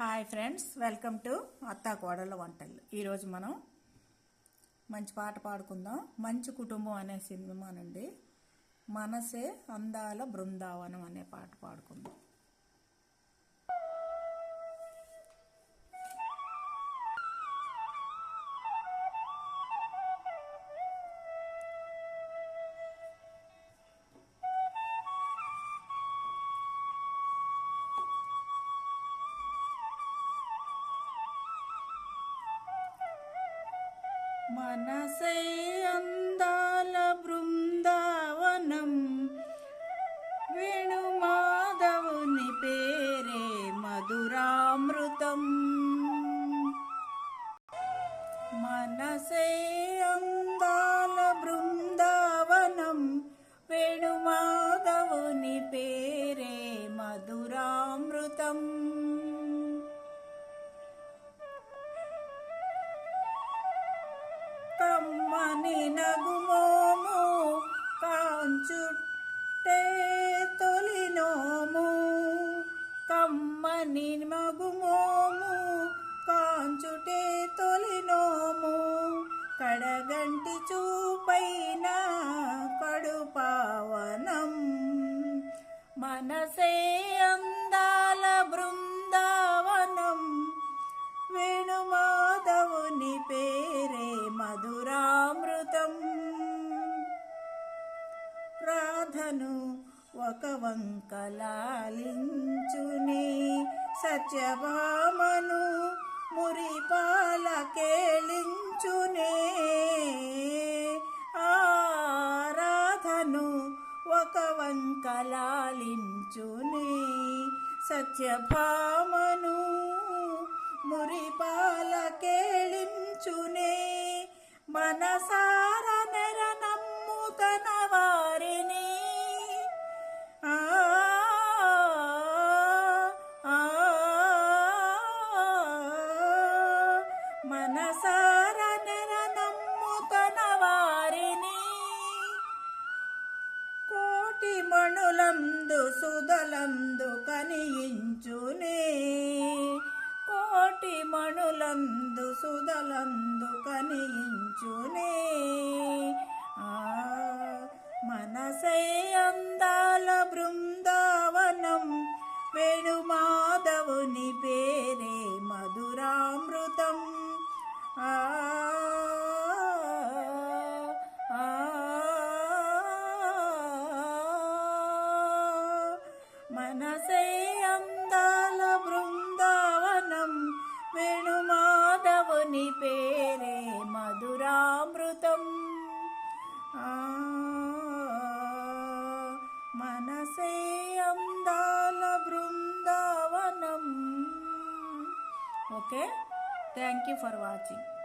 Hi friends welcome to అత్తా కోడళ్ళ వంటలు. ఈరోజు మనం మంచి పాట పాడుకుందాం. మంచి కుటుంబం అనే సినిమా నుండి మనసే అందాల బృందావనం అనే పాట పాడుకుందాం. మనసై అందాల నగుమోము కాంచుట్టే తొలినోము. కమ్మని మగుమోము కాంచుటే తొలినోము. కడగంటి చూ రాధను ఒక వంకలాలించుని సత్యభామను మురిపాల కేళించునే. ఆరాధను ఒక వంకలాలించుని సత్యభామను మురిపాల కేళించునే. మనసార నెర మనసార నమ్ముతన వారిని కోటి మణులందు సుధలందు కనియించునే. కోటి మణులందు సుధలందు కనియించునే. ఆ మనసే అందాల బృందావనం వేణుమాధవుని మనసే అందాల బృందావనం వేణుమాధవుని పేరే మధురామృతం. మనసే అందాల Brindavanam. Okay? Thank you for watching.